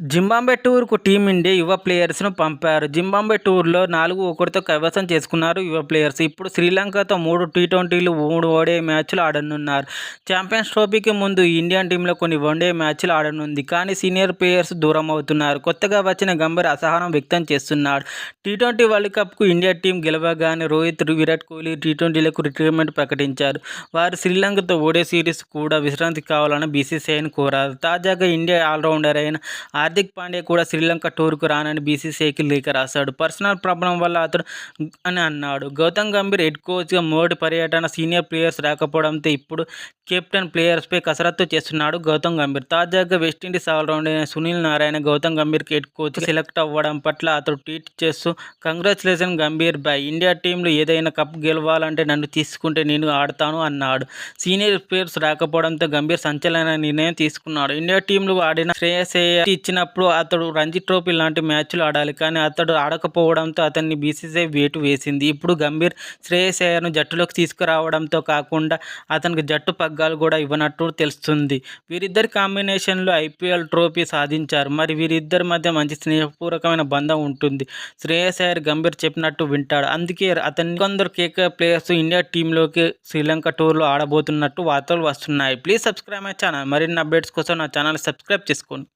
Zimbabwe టూర్కు team India యువ ప్లేయర్స్ను పంపారు. జింబాంబే టూర్లో నాలుగు ఒకటితో కైవసం చేసుకున్నారు యువ ప్లేయర్స్. ఇప్పుడు శ్రీలంకతో మూడు టీ ట్వంటీలు మూడు ఓడే మ్యాచ్లు ఆడనున్నారు. ఛాంపియన్స్ ట్రోఫీకి ముందు ఇండియన్ టీంలో కొన్ని వన్డే మ్యాచ్లు ఆడనుంది. కానీ సీనియర్ ప్లేయర్స్ దూరం అవుతున్నారు కొత్తగా వచ్చిన గంభీర్ అసహనం వ్యక్తం చేస్తున్నాడు. టీ ట్వంటీ వరల్డ్ కప్కు ఇండియా టీం గెలవగానే రోహిత్ విరాట్ కోహ్లీ టీ ట్వంటీలకు రిటైర్మెంట్ ప్రకటించారు. వారు శ్రీలంకతో ఓడే సిరీస్ కూడా విశ్రాంతి కావాలని బీసీసీఐని కోరారు. తాజాగా ఇండియా ఆల్రౌండర్ అయిన హార్దిక్ పాండే కూడా శ్రీలంక టూర్కు రానని బీసీసీఐకి లేఖ రాశాడు. పర్సనల్ ప్రాబ్లం వల్ల అతడు అని అన్నాడు. గౌతమ్ గంభీర్ హెడ్ కోచ్గా మోడీ పర్యటన సీనియర్ ప్లేయర్స్ రాకపోవడంతో ఇప్పుడు కెప్టెన్ ప్లేయర్స్పై కసరత్తు చేస్తున్నాడు గౌతమ్ గంభీర్. తాజాగా వెస్టిండీస్ ఆల్రౌండర్ అయిన సునీల్ నారాయణ గౌతమ్ గంభీర్కి హెడ్ కోచ్ సెలెక్ట్ అవ్వడం పట్ల అతడు ట్వీట్ చేస్తూ కంగ్రాచులేషన్ గంభీర్ బై ఇండియా టీంలో ఏదైనా కప్ గెలవాలంటే నన్ను తీసుకుంటే నేను ఆడతాను అన్నాడు. సీనియర్ ప్లేయర్స్ రాకపోవడంతో గంభీర్ సంచలన నిర్ణయం తీసుకున్నాడు. ఇండియా టీంలో ఆడిన శ్రేయసయ్య ఇచ్చినప్పుడు అతడు రంజీ ట్రోఫీ లాంటి మ్యాచ్లు ఆడాలి. కానీ అతడు ఆడకపోవడంతో అతన్ని బీసీసీఐ వేటు వేసింది. ఇప్పుడు గంభీర్ శ్రేయస్ అయ్యర్ను జట్టులోకి తీసుకురావడంతో కాకుండా అతనికి జట్టు పగ్గాలు కూడా ఇవ్వనట్టు తెలుస్తుంది. వీరిద్దరి కాంబినేషన్లో ఐపీఎల్ ట్రోఫీ సాధించారు. మరి వీరిద్దరి మధ్య మంచి స్నేహపూర్వకమైన బంధం ఉంటుంది. శ్రేయస్ అయ్యర్ గంభీర్ చెప్పినట్టు వింటాడు. అందుకే అతన్ని కొందరు కేకే ప్లేయర్స్ ఇండియా టీంలోకి శ్రీలంక టూర్లో ఆడబోతున్నట్టు వార్తలు వస్తున్నాయి. Please subscribe my channel. మరిన్ని అప్డేట్స్ కోసం నా ఛానల్ సబ్స్క్రైబ్ చేసుకోండి.